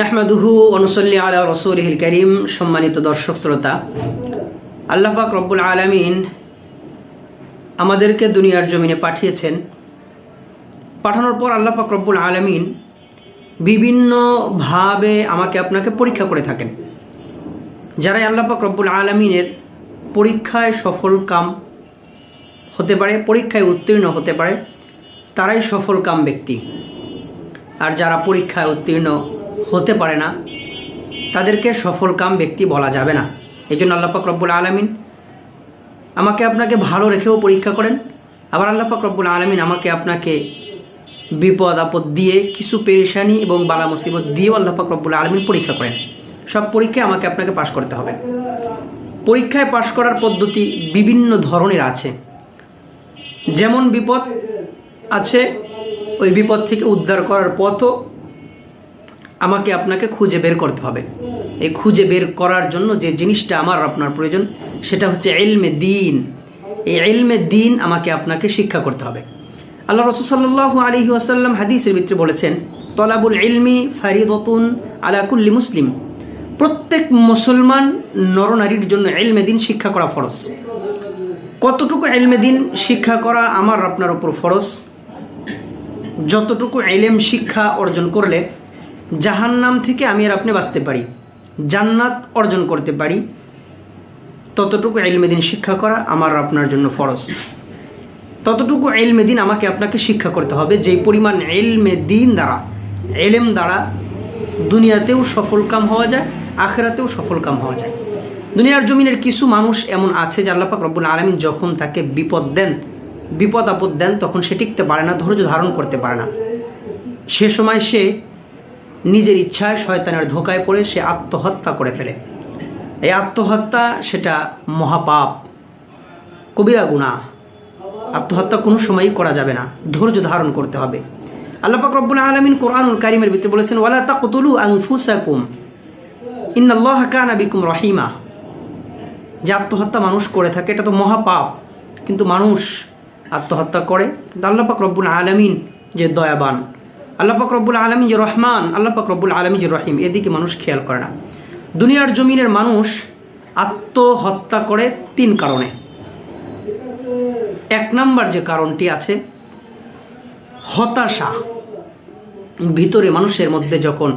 নাহমাদুহু অনুসল্লি আলা রসুলহিল করিম, সম্মানিত দর্শক শ্রোতা, আল্লাহ পাক রব্বুল আলমিন আমাদেরকে দুনিয়ার জমিনে পাঠিয়েছেন। পাঠানোর পর আল্লাহ পাক রব্বুল আলমিন বিভিন্নভাবে আমাকে আপনাকে পরীক্ষা করে থাকেন। যারাই আল্লাহ পাক রব্বুল আলমিনের পরীক্ষায় সফল কাম হতে পারে, পরীক্ষায় উত্তীর্ণ হতে পারে, তারাই সফল কাম ব্যক্তি। আর যারা পরীক্ষায় উত্তীর্ণ হতে পারে না, তাদেরকে সফল কাম ব্যক্তি বলা যাবে না। এই জন্য আল্লাপাক রব্বুল আলমিন আমাকে আপনাকে ভালো রেখেও পরীক্ষা করেন। আবার আল্লাপাক রব্বুল আলমিন আমাকে আপনাকে বিপদ, আপদ দিয়ে কিছু পেরেশানি এবং বালা মুসিবত দিয়েও আল্লাপাক রব্বুল আলমিন পরীক্ষা করেন। সব পরীক্ষায় আমাকে আপনাকে পাশ করতে হবে। পরীক্ষায় পাশ করার পদ্ধতি বিভিন্ন ধরনের আছে। যেমন বিপদ আছে, ওই বিপদ থেকে উদ্ধার করার পথও আমাকে আপনাকে খুঁজে বের করতে হবে। এই খুঁজে বের করার জন্য যে জিনিসটা আমার আপনার প্রয়োজন, সেটা হচ্ছে এলমে দিন। এই এলমে দিন আমাকে আপনাকে শিক্ষা করতে হবে। আল্লাহ রসুল্লাহ আলী আসাল্লাম হাদিসের ভিতরে বলেছেন, তলাবুল ইলমি ফারিদতুন আলাকুল্লি মুসলিম। প্রত্যেক মুসলমান নরনারীর জন্য এলমে দিন শিক্ষা করা ফরজ। কতটুকু এলমে দিন শিক্ষা করা আমার আপনার উপর ফরজ? যতটুকু এলেম শিক্ষা অর্জন করলে জাহান্নাম থেকে আমি আর আপনি বাঁচতে পারি। জান্নাত অর্জন করতে পারি। ততটুকু এলমেদিন শিক্ষা করা আমার আপনার জন্য ফরজ। ততটুকু এলমেদিন আমাকে আপনাকে শিক্ষা করতে হবে। যেই পরিমাণ এলমে দিন দ্বারা, এলেম দ্বারা দুনিয়াতেও সফল কাম হওয়া যায়, আখেরাতেও সফল কাম হওয়া যায়। দুনিয়ার জমিনের কিছু মানুষ এমন আছে যে আল্লাপাক রব্বুল আলমিন যখন তাকে বিপদ দেন, বিপদ আপদ দেন, তখন সে টিকতে পারে না, ধৈর্য ধারণ করতে পারে না। সে সময় সে নিজের ইচ্ছায় শয়তানের ধোকায় পড়ে সে আত্মহত্যা করে ফেলে। এই আত্মহত্যা সেটা মহাপাপ, কবিরা গুণা আত্মহত্যা কোনো সময়ই করা যাবে না, ধৈর্য ধারণ করতে হবে। আল্লাপাক রব্বুল আলমিন কোরআনুল কারিমের ভিতরে বলেছেন, ওয়ালা তাকতুলু আনফুসাকুম, ইন্নাল্লাহ কানা বিকুম রহিমা। যে আত্মহত্যা মানুষ করে থাকে, এটা তো মহাপাপ, কিন্তু মানুষ আত্মহত্যা করে। কিন্তু আল্লাপাক রব্বুল আলমিন যে দয়াবান আল্লাহ রব্বুল আলমী যে রহমান, আল্লাহ রব্বুল আলমী যে রহিম, এদিকে মানুষ খেয়াল করে না। দুনিয়ার জমিনের মানুষ আত্মহত্যা করে তিন কারণে। এক নাম্বার যে কারণটি আছে, হতাশা। ভিতরে মানুষের মধ্যে যখন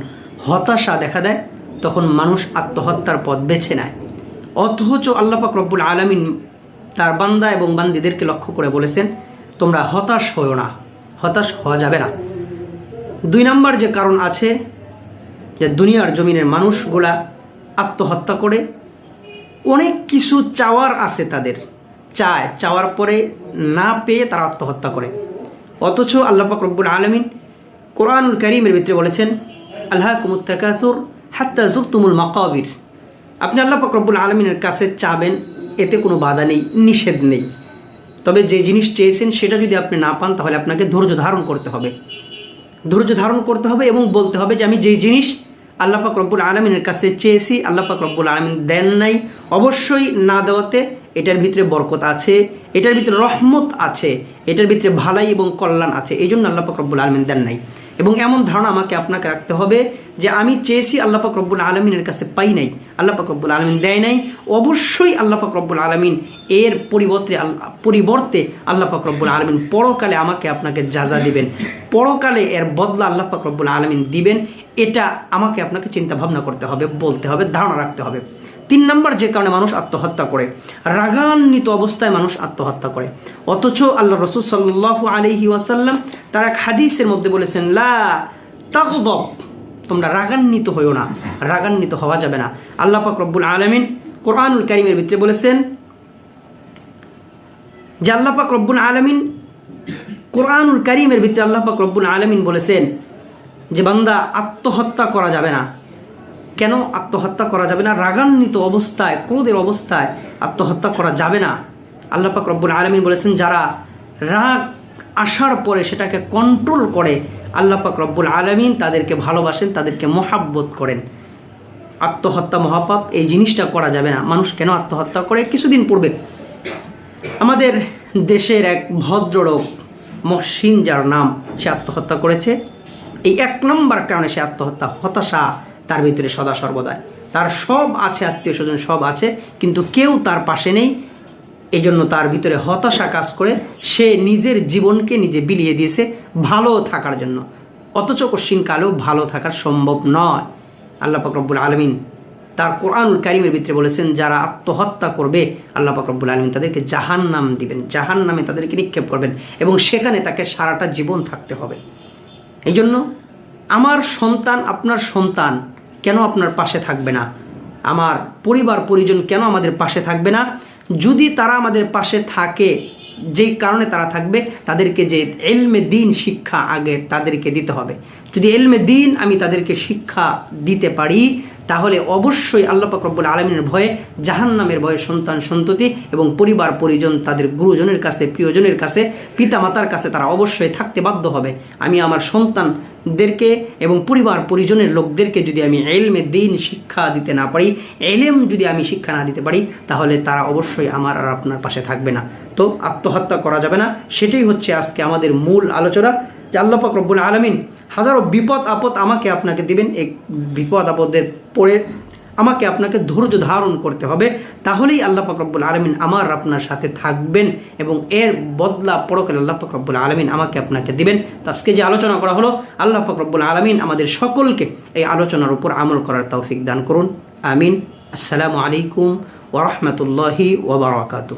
হতাশা দেখা দেয়, তখন মানুষ আত্মহত্যার পথ বেছে নেয়। অথচ আল্লাহ পাক রব্বুল আলমিন তার বান্দা এবং বান্দিদেরকে লক্ষ্য করে বলেছেন, তোমরা হতাশ হও না, হতাশ হওয়া যাবে না। দুই নম্বর যে কারণ আছে যে দুনিয়ার জমিনের মানুষগুলা আত্মহত্যা করে, অনেক কিছু চাওয়ার আছে তাদের। চায়, চাওয়ার পরে না পেয়ে তারা আত্মহত্যা করে। অথচ আল্লাহ পাক রব্বুল আলমিন কোরআনুল করিমের ভিতরে বলেছেন আল্লাহ কুমুত্তাকাসুর হাত্তা জুরতুমুল মাকাবির। আপনি আল্লাহ রব্বুল আলমিনের কাছে চাবেন, এতে কোনো বাধা নেই, নিষেধ নেই। তবে যে জিনিস চেয়েছেন সেটা যদি আপনি না পান, তাহলে আপনাকে ধৈর্য ধারণ করতে হবে। ধৈর্য ধারণ করতে হবে এবং বলতে হবে যে আমি যে জিনিস আল্লাহ পাক রব্বুল আলমিনের কাছে চেয়েছি, আল্লাহ পাক রব্বুল আলমিন দেন নাই, অবশ্যই না দেওয়াতে এটার ভিতরে বরকত আছে, এটার ভিতরে রহমত আছে, এটার ভিতরে ভালাই এবং কল্যাণ আছে, এই জন্য আল্লাহ পাক রব্বুল আলমিন দেন নাই। এবং এমন ধারণা আমাকে আপনাকে রাখতে হবে যে আমি চেয়েছি আল্লাহ পাক রব্বুল আলমিনের কাছে পাই নাই, আল্লাহ পাক রব্বুল আলমিন দেয় নাই। অবশ্যই আল্লাহ পাক রব্বুল আলমিন এর পরিবর্তে পরিবর্তে আল্লাহ পাক রব্বুল আলমিন পরকালে আমাকে আপনাকে যাজা দিবেন। পরকালে এর বদলা আল্লাহ পাক রব্বুল আলমিন দিবেন। এটা আমাকে আপনাকে চিন্তা ভাবনা করতে হবে, বলতে হবে, ধারণা রাখতে হবে। তিন নম্বর যে কারণে মানুষ আত্মহত্যা করে, রাগান্বিত অবস্থায় মানুষ আত্মহত্যা করে। অথচ আল্লাহ রসুল সাল্লাহ আলহি ওয়াসাল্লাম তার এক হাদিসের মধ্যে বলেছেন, লা তোমরা রাগান্বিত হইও না, রাগান্বিত হওয়া যাবে না। আল্লাহ পাক রব্বুল আলমিন কোরআনুল কারিমের ভিতরে বলেছেন যে আল্লাহ পাক রব্বুল আলমিন কোরআনুল কারিমের ভিতরে আল্লাহ পাক রব্বুল আলমিন বলেছেন যে বান্দা আত্মহত্যা করা যাবে না। কেন আত্মহত্যা করা যাবে না? রাগান্বিত অবস্থায়, ক্রোধের অবস্থায় আত্মহত্যা করা যাবে না। আল্লাহ পাক রব্বুল আলমিন বলেছেন, যারা রাগ আসার পরে সেটাকে কন্ট্রোল করে, আল্লাহ পাক রব্বুল আলমিন তাদেরকে ভালোবাসেন, তাদেরকে মহাব্বত করেন। আত্মহত্যা মহাপাপ, এই জিনিসটা করা যাবে না। মানুষ কেন আত্মহত্যা করে? কিছুদিন পূর্বে আমাদের দেশের এক ভদ্রলোক, মহসিন যার নাম, সে আত্মহত্যা করেছে। এই এক নম্বর কারণে সে আত্মহত্যা, হতাশা তার ভিতরে সদা সর্বদাই। তার সব আছে, আত্মীয় স্বজন সব আছে, কিন্তু কেউ তার পাশে নেই। এই জন্য তার ভিতরে হতাশা কাজ করে, সে নিজের জীবনকে নিজে বিলিয়ে দিয়েছে ভালো থাকার জন্য। অথচ কশিন কালেও ভালো থাকার সম্ভব নয়। আল্লাহ ফকরবুল আলমিন তার কোরআনুল কারিমের ভিতরে বলেছেন, যারা আত্মহত্যা করবে, আল্লাহ ফকরবুল আলমিন তাদেরকে জাহান নাম দিবেন। জাহান নামে তাদেরকে নিক্ষেপ করবেন এবং সেখানে তাকে সারাটা জীবন থাকতে হবে। এই জন্য আমার সন্তান, আপনার সন্তান কেন আপনার পাশে থাকবে না? আমার পরিবার, পরিজন কেন আমাদের পাশে থাকবে না? যদি তারা আমাদের পাশে থাকে, যেই কারণে তারা থাকবে, তাদেরকে যে এলমে দিন শিক্ষা আগে তাদেরকে দিতে হবে। যদি এলমে দিন আমি তাদেরকে শিক্ষা দিতে পারি, তাহলে অবশ্যই আল্লাহ পাক রব্বুল আলমিনের ভয়ে জাহান্নামের ভয়ে সন্তান সন্ততি এবং পরিবার পরিজন তাদের গুরুজনের কাছে, প্রিয়জনের কাছে পিতা মাতার কাছে তারা অবশ্যই থাকতে বাধ্য হবে। আমি আমার সন্তানদেরকে এবং পরিবার পরিজনের লোকদেরকে যদি আমি এলমে দিন শিক্ষা দিতে না পারি, এলেম যদি আমি শিক্ষা না দিতে পারি, তাহলে তারা অবশ্যই আমার আর আপনার পাশে থাকবে না। তো আত্মহত্যা করা যাবে না। সেটাই হচ্ছে আজকে আমাদের মূল আলোচনা। যে আল্লাহ পাক রব্বুল আলমিন হাজারো বিপদ আপদ আমাকে আপনাকে দিবেন, এই বিপদ আপদের পড়ে আমাকে আপনাকে ধৈর্য ধারণ করতে হবে, তাহলেই আল্লাহ রব্বুল আলমিন আমার আপনার সাথে থাকবেন এবং এর বদলা পরকালে আল্লাহ রব্বুল আলমিন আমাকে আপনাকে দিবেন। তো আজকে যে আলোচনা করা হলো, আল্লাহ রব্বুল আলমিন আমাদের সকলকে এই আলোচনার উপর আমল করার তৌফিক দান করুন। আমিন। আসসালামু আলাইকুম ওরহমতুল্লাহি ওবরাকাতু